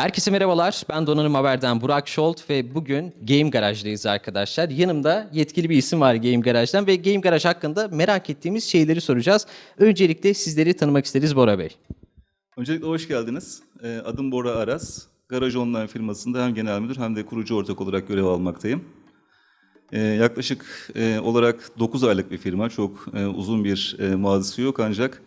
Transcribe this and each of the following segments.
Herkese merhabalar. Ben Donanım Haber'den Burak Şolt ve bugün Game Garaj'dayız arkadaşlar. Yanımda yetkili bir isim var Game Garaj'dan ve Game Garaj hakkında merak ettiğimiz şeyleri soracağız. Öncelikle sizleri tanımak isteriz Bora Bey. Öncelikle hoş geldiniz. Ee, Adım Bora Aras. Garaj Online firmasında hem genel müdür hem de kurucu ortak olarak görev almaktayım. Ee, Yaklaşık e, olarak 9 aylık bir firma. Çok e, uzun bir e, mazisi yok ancak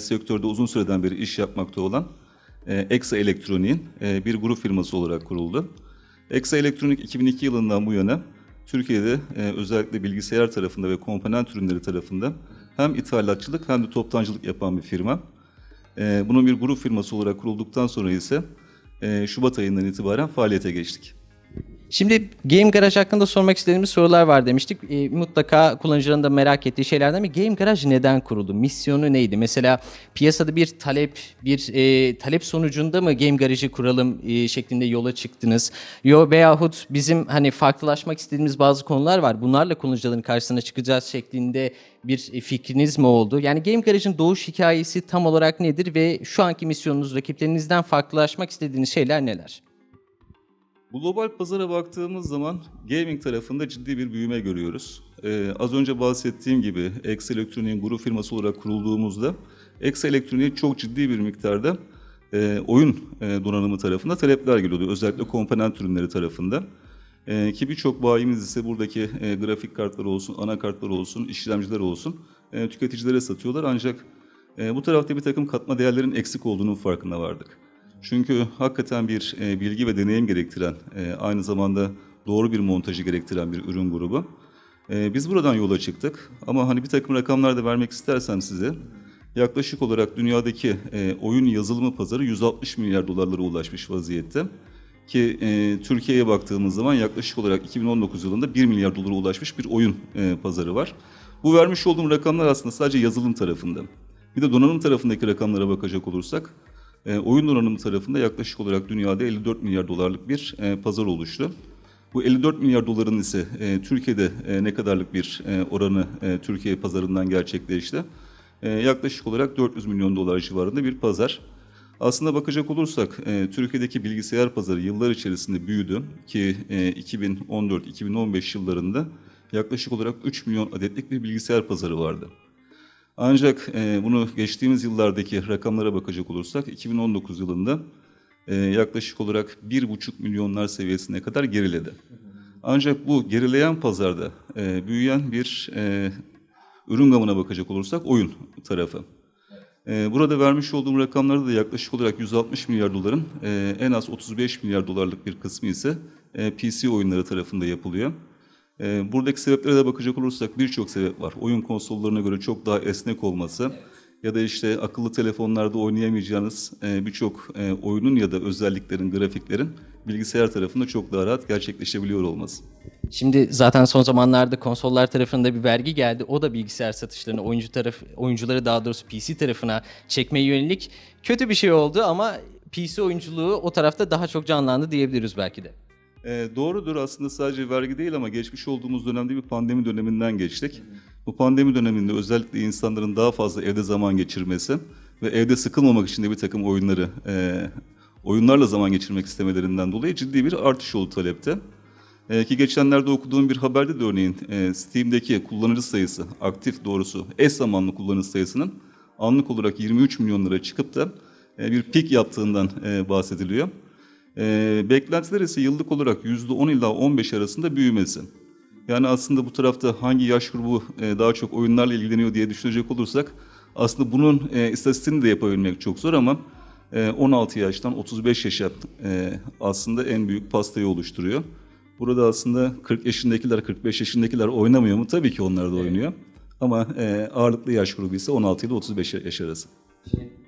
sektörde uzun süreden beri iş yapmakta olan e, Exa Elektronik'in e, bir grup firması olarak kuruldu. Exa Elektronik 2002 yılından bu yana Türkiye'de e, özellikle bilgisayar tarafında ve komponent ürünleri tarafında hem ithalatçılık hem de toptancılık yapan bir firma. Bunun bir grup firması olarak kurulduktan sonra ise Şubat ayından itibaren faaliyete geçtik. Şimdi Game Garaj hakkında sormak istediğimiz sorular var demiştik. E, mutlaka kullanıcıların da merak ettiği şeylerden bir Game Garaj neden kuruldu? Misyonu neydi? Mesela piyasada bir talep, bir e, talep sonucunda mı Game Garaj'ı kuralım e, şeklinde yola çıktınız? Yo veyahut bizim hani farklılaşmak istediğimiz bazı konular var. Bunlarla kullanıcıların karşısına çıkacağız şeklinde bir e, fikriniz mi oldu? Yani Game Garaj'ın doğuş hikayesi tam olarak nedir ve şu anki misyonunuz rakiplerinizden farklılaşmak istediğiniz şeyler neler? Global pazara baktığımız zaman gaming tarafında ciddi bir büyüme görüyoruz. Ee, az önce bahsettiğim gibi Ex Elektronik'in grup firması olarak kurulduğumuzda Ex Elektronik'e çok ciddi bir miktarda e, oyun e, donanımı tarafında talepler geliyordu. Özellikle komponent ürünleri tarafında. E, ki birçok bayimiz ise buradaki e, grafik kartları olsun, anakartlar olsun, işlemciler olsun e, tüketicilere satıyorlar. Ancak e, bu tarafta bir takım katma değerlerin eksik olduğunun farkına vardık. Çünkü hakikaten bir e, bilgi ve deneyim gerektiren, e, aynı zamanda doğru bir montajı gerektiren bir ürün grubu. E, biz buradan yola çıktık ama hani bir takım rakamlar da vermek istersem size, yaklaşık olarak dünyadaki e, oyun yazılımı pazarı 160 milyar dolarlara ulaşmış vaziyette. Ki e, Türkiye'ye baktığımız zaman yaklaşık olarak 2019 yılında 1 milyar dolara ulaşmış bir oyun e, pazarı var. Bu vermiş olduğum rakamlar aslında sadece yazılım tarafında. Bir de donanım tarafındaki rakamlara bakacak olursak, e, oyun donanımı tarafında yaklaşık olarak dünyada 54 milyar dolarlık bir e, pazar oluştu. Bu 54 milyar doların ise e, Türkiye'de e, ne kadarlık bir e, oranı e, Türkiye pazarından gerçekleşti? E, yaklaşık olarak 400 milyon dolar civarında bir pazar. Aslında bakacak olursak e, Türkiye'deki bilgisayar pazarı yıllar içerisinde büyüdü ki e, 2014-2015 yıllarında yaklaşık olarak 3 milyon adetlik bir bilgisayar pazarı vardı. Ancak e, bunu geçtiğimiz yıllardaki rakamlara bakacak olursak 2019 yılında e, yaklaşık olarak 1,5 milyonlar seviyesine kadar geriledi. Ancak bu gerileyen pazarda e, büyüyen bir e, ürün gamına bakacak olursak oyun tarafı. E, burada vermiş olduğum rakamlarda da yaklaşık olarak 160 milyar doların e, en az 35 milyar dolarlık bir kısmı ise e, PC oyunları tarafında yapılıyor. E, buradaki sebeplere de bakacak olursak birçok sebep var. Oyun konsollarına göre çok daha esnek olması ya da işte akıllı telefonlarda oynayamayacağınız e, birçok e, oyunun ya da özelliklerin, grafiklerin bilgisayar tarafında çok daha rahat gerçekleşebiliyor olması. Şimdi zaten son zamanlarda konsollar tarafında bir vergi geldi. O da bilgisayar satışlarını oyuncu taraf oyuncuları daha doğrusu PC tarafına çekmeye yönelik kötü bir şey oldu ama PC oyunculuğu o tarafta daha çok canlandı diyebiliriz belki de. E, doğrudur aslında sadece vergi değil ama geçmiş olduğumuz dönemde bir pandemi döneminden geçtik. Bu pandemi döneminde özellikle insanların daha fazla evde zaman geçirmesi ve evde sıkılmamak için de bir takım oyunları, e, oyunlarla zaman geçirmek istemelerinden dolayı ciddi bir artış oldu talepte. E, ki geçenlerde okuduğum bir haberde de örneğin e, Steam'deki kullanıcı sayısı, aktif doğrusu eş zamanlı kullanıcı sayısının anlık olarak 23 milyonlara çıkıp da e, bir pik yaptığından e, bahsediliyor. E, beklentiler ise yıllık olarak %10 ila 15 arasında büyümesi. Yani aslında bu tarafta hangi yaş grubu e, daha çok oyunlarla ilgileniyor diye düşünecek olursak aslında bunun e, istatistiğini de yapabilmek çok zor ama e, 16 yaştan 35 yaşa e, aslında en büyük pastayı oluşturuyor. Burada aslında 40 yaşındakiler, 45 yaşındakiler oynamıyor mu? Tabii ki onlar da oynuyor. Ama e, ağırlıklı yaş grubu ise 16 ile 35 yaş arası.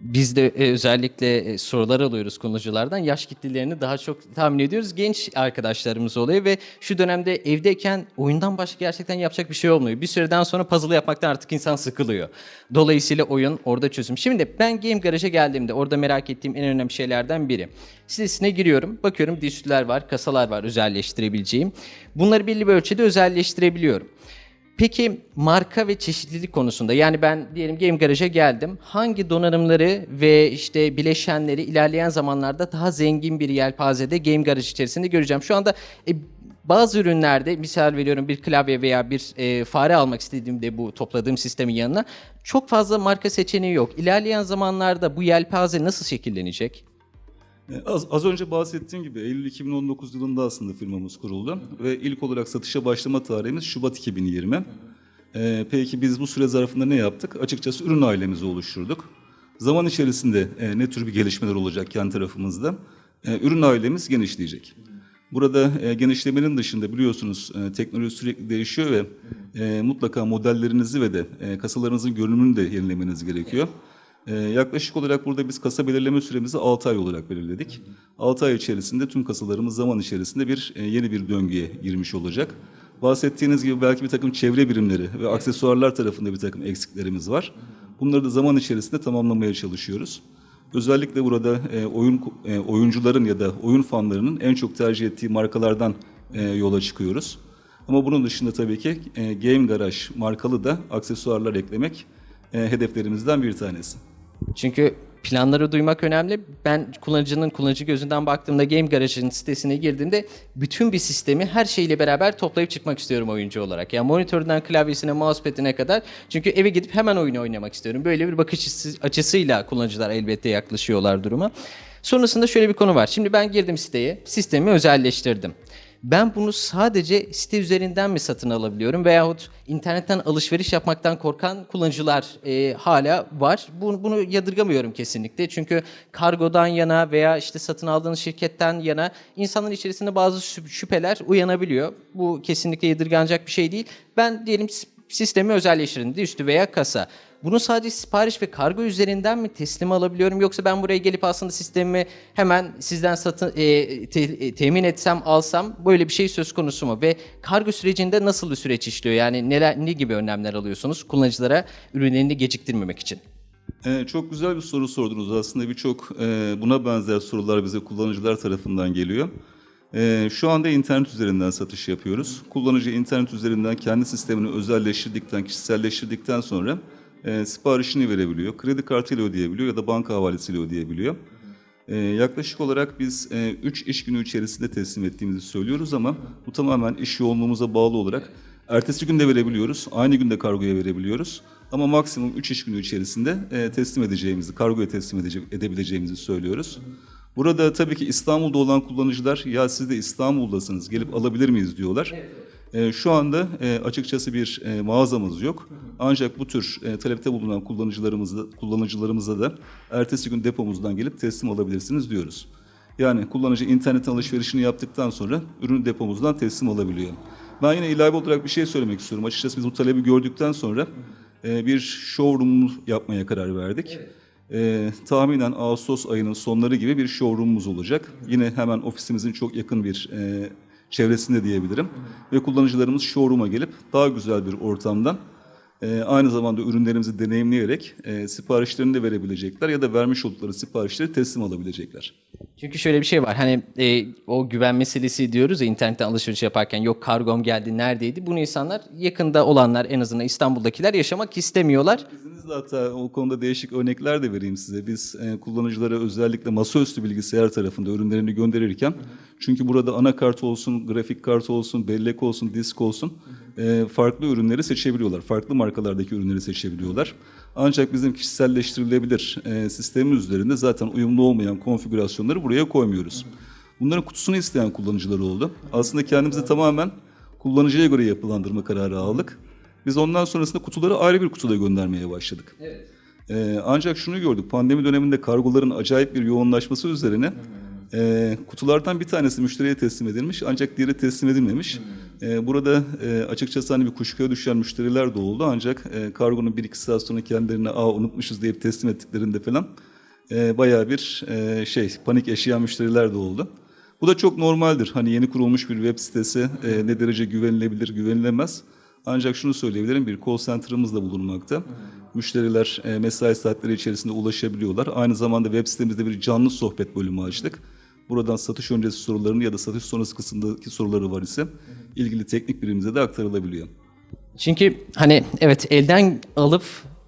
Biz de e, özellikle e, sorular alıyoruz kullanıcılardan. Yaş kitlelerini daha çok tahmin ediyoruz. Genç arkadaşlarımız oluyor ve şu dönemde evdeyken oyundan başka gerçekten yapacak bir şey olmuyor. Bir süreden sonra puzzle yapmaktan artık insan sıkılıyor. Dolayısıyla oyun orada çözüm. Şimdi ben Game Garage'a geldiğimde orada merak ettiğim en önemli şeylerden biri. Sitesine giriyorum. Bakıyorum dişliler var, kasalar var özelleştirebileceğim. Bunları belli bir ölçüde özelleştirebiliyorum. Peki marka ve çeşitlilik konusunda yani ben diyelim Game Garage'a geldim. Hangi donanımları ve işte bileşenleri ilerleyen zamanlarda daha zengin bir yelpazede Game Garage içerisinde göreceğim. Şu anda e, bazı ürünlerde misal veriyorum bir klavye veya bir e, fare almak istediğimde bu topladığım sistemin yanına çok fazla marka seçeneği yok. İlerleyen zamanlarda bu yelpaze nasıl şekillenecek? E, Az, az önce bahsettiğim gibi Eylül 2019 yılında aslında firmamız kuruldu ve ilk olarak satışa başlama tarihimiz Şubat 2020. E, peki biz bu süre zarfında ne yaptık? Açıkçası ürün ailemizi oluşturduk. Zaman içerisinde e, ne tür bir gelişmeler olacak kendi tarafımızda? E, ürün ailemiz genişleyecek. Burada e, genişlemenin dışında biliyorsunuz e, teknoloji sürekli değişiyor ve e, mutlaka modellerinizi ve de e, kasalarınızın görünümünü de yenilemeniz gerekiyor. Ee, yaklaşık olarak burada biz kasa belirleme süremizi 6 ay olarak belirledik. 6 ay içerisinde tüm kasalarımız zaman içerisinde bir e, yeni bir döngüye girmiş olacak. Bahsettiğiniz gibi belki bir takım çevre birimleri ve aksesuarlar tarafında bir takım eksiklerimiz var. Bunları da zaman içerisinde tamamlamaya çalışıyoruz. Özellikle burada e, oyun e, oyuncuların ya da oyun fanlarının en çok tercih ettiği markalardan e, yola çıkıyoruz. Ama bunun dışında tabii ki e, Game Garage markalı da aksesuarlar eklemek e, hedeflerimizden bir tanesi. Çünkü planları duymak önemli. Ben kullanıcının kullanıcı gözünden baktığımda Game Garage'ın sitesine girdiğimde bütün bir sistemi her şeyle beraber toplayıp çıkmak istiyorum oyuncu olarak. Yani monitöründen klavyesine, mousepad'ine kadar. Çünkü eve gidip hemen oyunu oynamak istiyorum. Böyle bir bakış açısı- açısıyla kullanıcılar elbette yaklaşıyorlar duruma. Sonrasında şöyle bir konu var. Şimdi ben girdim siteye, sistemi özelleştirdim. Ben bunu sadece site üzerinden mi satın alabiliyorum veyahut internetten alışveriş yapmaktan korkan kullanıcılar e, hala var. Bunu, bunu yadırgamıyorum kesinlikle. Çünkü kargodan yana veya işte satın aldığınız şirketten yana insanların içerisinde bazı şü- şüpheler uyanabiliyor. Bu kesinlikle yadırganacak bir şey değil. Ben diyelim sistemi özelleştirdim. Üstü veya kasa. Bunu sadece sipariş ve kargo üzerinden mi teslim alabiliyorum yoksa ben buraya gelip aslında sistemimi hemen sizden satın e, te- e, temin etsem alsam böyle bir şey söz konusu mu ve kargo sürecinde nasıl bir süreç işliyor yani neler ne gibi önlemler alıyorsunuz kullanıcılara ürünlerini geciktirmemek için? Ee, çok güzel bir soru sordunuz. Aslında birçok e, buna benzer sorular bize kullanıcılar tarafından geliyor. Ee, şu anda internet üzerinden satış yapıyoruz. Kullanıcı internet üzerinden kendi sistemini özelleştirdikten, kişiselleştirdikten sonra e, siparişini verebiliyor. Kredi kartıyla ödeyebiliyor ya da banka havalesiyle ödeyebiliyor. Ee, yaklaşık olarak biz 3 iş günü içerisinde teslim ettiğimizi söylüyoruz ama bu tamamen iş yoğunluğumuza bağlı olarak ertesi günde verebiliyoruz, aynı günde kargoya verebiliyoruz. Ama maksimum 3 iş günü içerisinde e, teslim edeceğimizi, kargoya teslim edece- edebileceğimizi söylüyoruz. Burada tabii ki İstanbul'da olan kullanıcılar ya siz de İstanbul'dasınız gelip alabilir miyiz diyorlar. E, şu anda e, açıkçası bir e, mağazamız yok. Ancak bu tür e, talepte bulunan kullanıcılarımızda, kullanıcılarımıza da ertesi gün depomuzdan gelip teslim alabilirsiniz diyoruz. Yani kullanıcı internetten alışverişini yaptıktan sonra ürünü depomuzdan teslim alabiliyor. Ben yine ilave olarak bir şey söylemek istiyorum. Açıkçası biz bu talebi gördükten sonra e, bir showroom yapmaya karar verdik. E, tahminen Ağustos ayının sonları gibi bir showroomumuz olacak. Yine hemen ofisimizin çok yakın bir e, çevresinde diyebilirim. Ve kullanıcılarımız showroom'a gelip daha güzel bir ortamdan e, aynı zamanda ürünlerimizi deneyimleyerek e, siparişlerini de verebilecekler ya da vermiş oldukları siparişleri teslim alabilecekler. Çünkü şöyle bir şey var hani e, o güven meselesi diyoruz ya internetten alışveriş yaparken yok kargom geldi neredeydi bunu insanlar yakında olanlar en azından İstanbul'dakiler yaşamak istemiyorlar. İzninizle hatta o konuda değişik örnekler de vereyim size. Biz e, kullanıcılara özellikle masaüstü bilgisayar tarafında ürünlerini gönderirken çünkü burada anakart olsun, grafik kart olsun, bellek olsun, disk olsun e, farklı ürünleri seçebiliyorlar. Farklı markalardaki ürünleri seçebiliyorlar. Ancak bizim kişiselleştirilebilir e, sistemimiz üzerinde zaten uyumlu olmayan konfigürasyonları buraya koymuyoruz. Bunların kutusunu isteyen kullanıcılar oldu. Aslında kendimizi tamamen kullanıcıya göre yapılandırma kararı aldık. Biz ondan sonrasında kutuları ayrı bir kutuda göndermeye başladık. Ee, ancak şunu gördük, pandemi döneminde kargoların acayip bir yoğunlaşması üzerine e, kutulardan bir tanesi müşteriye teslim edilmiş ancak diğeri teslim edilmemiş. E, burada e, açıkçası hani bir kuşkuya düşen müşteriler de oldu ancak e, kargonun bir iki saat sonra kendilerine aa unutmuşuz deyip teslim ettiklerinde falan e, bayağı bir e, şey panik yaşayan müşteriler de oldu. Bu da çok normaldir. Hani yeni kurulmuş bir web sitesi e, ne derece güvenilebilir, güvenilemez. Ancak şunu söyleyebilirim, bir call center'ımız da bulunmakta. Müşteriler e, mesai saatleri içerisinde ulaşabiliyorlar. Aynı zamanda web sitemizde bir canlı sohbet bölümü açtık. Buradan satış öncesi sorularını ya da satış sonrası kısımdaki soruları var ise ilgili teknik birimimize de aktarılabiliyor. Çünkü hani evet elden alıp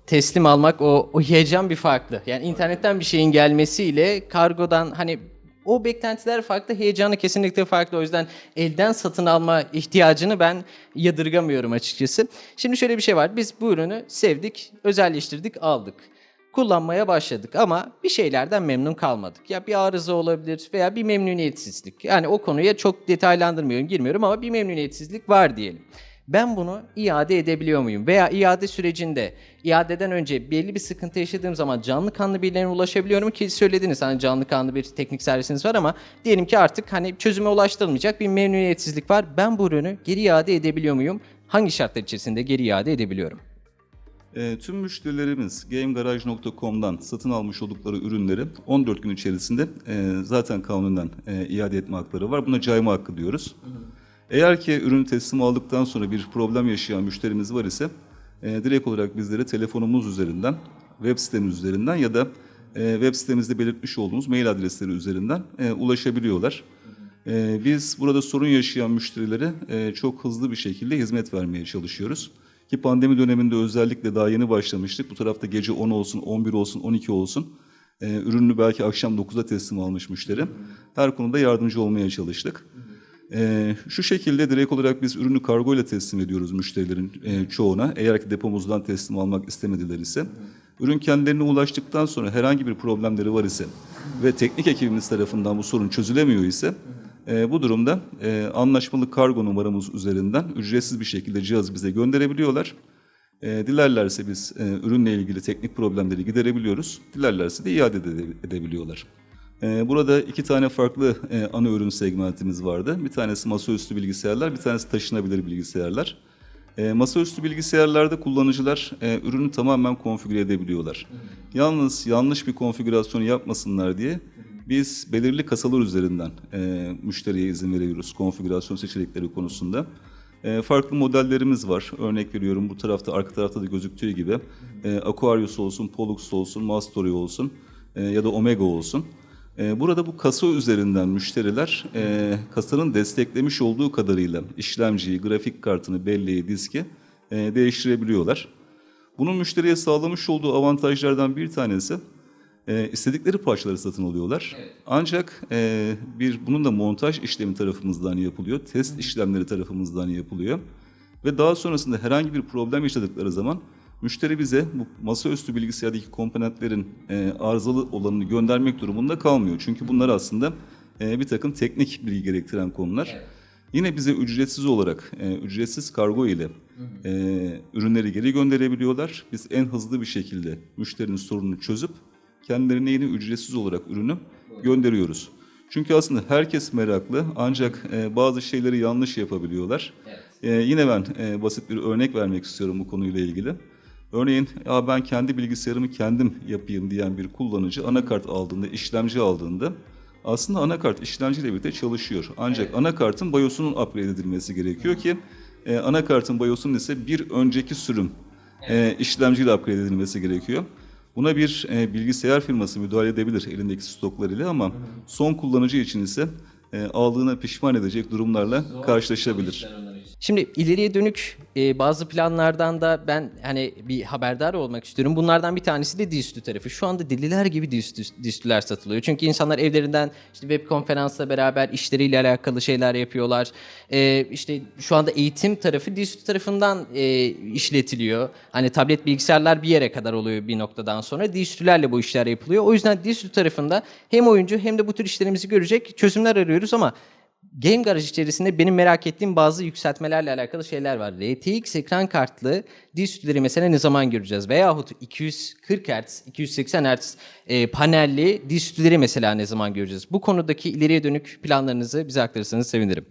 teslim almak o, o heyecan bir farklı. Yani internetten bir şeyin gelmesiyle kargodan hani o beklentiler farklı, heyecanı kesinlikle farklı. O yüzden elden satın alma ihtiyacını ben yadırgamıyorum açıkçası. Şimdi şöyle bir şey var. Biz bu ürünü sevdik, özelleştirdik, aldık. Kullanmaya başladık ama bir şeylerden memnun kalmadık. Ya bir arıza olabilir veya bir memnuniyetsizlik. Yani o konuya çok detaylandırmıyorum, girmiyorum ama bir memnuniyetsizlik var diyelim. Ben bunu iade edebiliyor muyum? Veya iade sürecinde iadeden önce belli bir sıkıntı yaşadığım zaman canlı kanlı birilerine ulaşabiliyorum ki söylediniz hani canlı kanlı bir teknik servisiniz var ama diyelim ki artık hani çözüme ulaştırılmayacak bir memnuniyetsizlik var. Ben bu ürünü geri iade edebiliyor muyum? Hangi şartlar içerisinde geri iade edebiliyorum? E, tüm müşterilerimiz gamegarage.com'dan satın almış oldukları ürünleri 14 gün içerisinde e, zaten kanunen e, iade etme hakları var. Buna cayma hakkı diyoruz. Eğer ki ürünü teslim aldıktan sonra bir problem yaşayan müşterimiz var ise e, direkt olarak bizlere telefonumuz üzerinden, web sitemiz üzerinden ya da e, web sitemizde belirtmiş olduğumuz mail adresleri üzerinden e, ulaşabiliyorlar. E, biz burada sorun yaşayan müşterilere e, çok hızlı bir şekilde hizmet vermeye çalışıyoruz. Ki pandemi döneminde özellikle daha yeni başlamıştık. Bu tarafta gece 10 olsun, 11 olsun, 12 olsun. E, ürününü belki akşam 9'da teslim almış müşteri. Her konuda yardımcı olmaya çalıştık. E, şu şekilde direkt olarak biz ürünü kargo ile teslim ediyoruz müşterilerin e, çoğuna. Eğer ki depomuzdan teslim almak istemediler ise. Ürün kendilerine ulaştıktan sonra herhangi bir problemleri var ise ve teknik ekibimiz tarafından bu sorun çözülemiyor ise e, bu durumda e, anlaşmalı kargo numaramız üzerinden ücretsiz bir şekilde cihazı bize gönderebiliyorlar. E, dilerlerse biz e, ürünle ilgili teknik problemleri giderebiliyoruz. Dilerlerse de iade ede- edebiliyorlar. E, burada iki tane farklı e, ana ürün segmentimiz vardı. Bir tanesi masaüstü bilgisayarlar, bir tanesi taşınabilir bilgisayarlar. E, masaüstü bilgisayarlarda kullanıcılar e, ürünü tamamen konfigüre edebiliyorlar. Yalnız yanlış bir konfigürasyon yapmasınlar diye biz belirli kasalar üzerinden e, müşteriye izin veriyoruz konfigürasyon seçenekleri konusunda. E, farklı modellerimiz var. Örnek veriyorum bu tarafta arka tarafta da gözüktüğü gibi e, Aquarius olsun, Pollux olsun, Mastery olsun e, ya da Omega olsun. E, Burada bu kasa üzerinden müşteriler e, kasanın desteklemiş olduğu kadarıyla işlemciyi, grafik kartını, belleği, diski e, değiştirebiliyorlar. Bunun müşteriye sağlamış olduğu avantajlardan bir tanesi e, istedikleri parçaları satın alıyorlar. Ancak bir bunun da montaj işlemi tarafımızdan yapılıyor, test işlemleri tarafımızdan yapılıyor ve daha sonrasında herhangi bir problem yaşadıkları zaman müşteri bize bu masaüstü bilgisayardaki komponentlerin e, arızalı olanını göndermek durumunda kalmıyor. Çünkü bunlar aslında e, bir takım teknik bilgi gerektiren konular. Yine bize ücretsiz olarak, e, ücretsiz kargo ile e, ürünleri geri gönderebiliyorlar. Biz en hızlı bir şekilde müşterinin sorununu çözüp kendilerine yine ücretsiz olarak ürünü gönderiyoruz. Çünkü aslında herkes meraklı ancak e, bazı şeyleri yanlış yapabiliyorlar. E, yine ben e, basit bir örnek vermek istiyorum bu konuyla ilgili. Örneğin ya ben kendi bilgisayarımı kendim yapayım diyen bir kullanıcı anakart aldığında, işlemci aldığında aslında anakart işlemciyle birlikte çalışıyor. Ancak anakartın BIOS'unun upgrade edilmesi gerekiyor ki e, anakartın BIOS'unun ise bir önceki sürüm e, işlemciyle upgrade edilmesi gerekiyor. Buna bir e, bilgisayar firması müdahale edebilir elindeki stoklarıyla ama son kullanıcı için ise e, aldığına pişman edecek durumlarla karşılaşabilir. Şimdi ileriye dönük e, bazı planlardan da ben hani bir haberdar olmak istiyorum. Bunlardan bir tanesi de dizüstü tarafı. Şu anda deliler gibi dizüstü, dizüstüler satılıyor. Çünkü insanlar evlerinden işte web konferansla beraber işleriyle alakalı şeyler yapıyorlar. E, işte şu anda eğitim tarafı dizüstü tarafından e, işletiliyor. Hani tablet bilgisayarlar bir yere kadar oluyor bir noktadan sonra. Dizüstülerle bu işler yapılıyor. O yüzden dizüstü tarafında hem oyuncu hem de bu tür işlerimizi görecek çözümler arıyoruz ama Game Garage içerisinde benim merak ettiğim bazı yükseltmelerle alakalı şeyler var. RTX ekran kartlı dizüstüleri mesela ne zaman göreceğiz? Veyahut 240 Hz, 280 Hz e, panelli dizüstüleri mesela ne zaman göreceğiz? Bu konudaki ileriye dönük planlarınızı bize aktarırsanız sevinirim.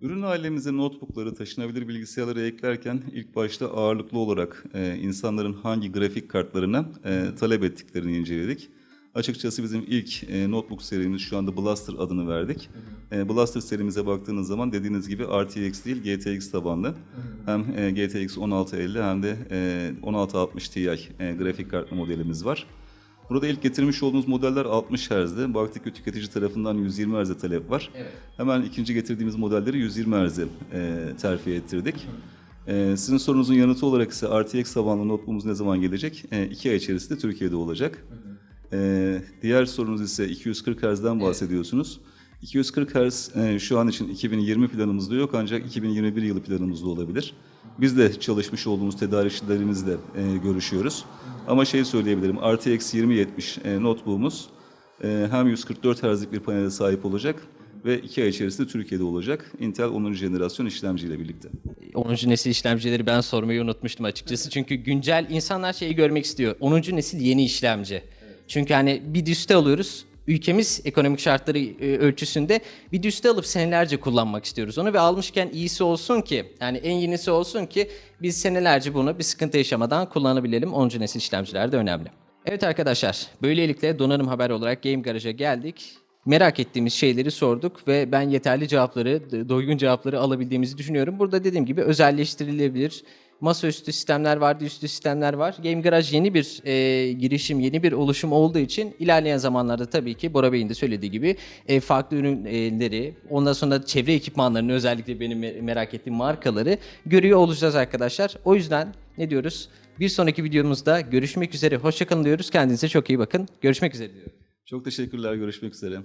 Ürün ailemize notebookları, taşınabilir bilgisayarları eklerken ilk başta ağırlıklı olarak e, insanların hangi grafik kartlarına e, talep ettiklerini inceledik. Açıkçası bizim ilk e, notebook serimiz şu anda Blaster adını verdik. E, Blaster serimize baktığınız zaman dediğiniz gibi RTX değil GTX tabanlı. Hem e, GTX 1650 hem de e, 1660 Ti e, grafik kartlı modelimiz var. Burada ilk getirmiş olduğumuz modeller 60 Hz'di. Baktık ki tüketici tarafından 120 Hz'e talep var. Hemen ikinci getirdiğimiz modelleri 120 Hz'e e, terfi ettirdik. Ee, sizin sorunuzun yanıtı olarak ise RTX tabanlı notebook'umuz ne zaman gelecek? Ee, iki ay içerisinde Türkiye'de olacak. Ee, diğer sorunuz ise 240 Hz'den bahsediyorsunuz. 240 Hz e, şu an için 2020 planımızda yok ancak 2021 yılı planımızda olabilir. Biz de çalışmış olduğumuz tedarikçilerimizle e, görüşüyoruz. Ama şey söyleyebilirim, RTX 2070 e, notebook'umuz e, hem 144 Hz'lik bir panele sahip olacak ve 2 ay içerisinde Türkiye'de olacak. Intel 10. jenerasyon işlemciyle birlikte. 10. nesil işlemcileri ben sormayı unutmuştum açıkçası. Çünkü güncel insanlar şeyi görmek istiyor. 10. nesil yeni işlemci. Çünkü hani bir düste alıyoruz. Ülkemiz ekonomik şartları e, ölçüsünde bir düste alıp senelerce kullanmak istiyoruz onu ve almışken iyisi olsun ki yani en yenisi olsun ki biz senelerce bunu bir sıkıntı yaşamadan kullanabilelim. 10. nesil işlemciler de önemli. Evet arkadaşlar, böylelikle donanım haber olarak Game Garage'a geldik. Merak ettiğimiz şeyleri sorduk ve ben yeterli cevapları, doygun cevapları alabildiğimizi düşünüyorum. Burada dediğim gibi özelleştirilebilir. Masaüstü sistemler var, üstü sistemler var. Game Garage yeni bir e, girişim, yeni bir oluşum olduğu için ilerleyen zamanlarda tabii ki Bora Bey'in de söylediği gibi e, farklı ürünleri, ondan sonra çevre ekipmanlarını özellikle benim me- merak ettiğim markaları görüyor olacağız arkadaşlar. O yüzden ne diyoruz? Bir sonraki videomuzda görüşmek üzere. Hoşçakalın diyoruz. Kendinize çok iyi bakın. Görüşmek üzere diyorum. Çok teşekkürler, görüşmek üzere.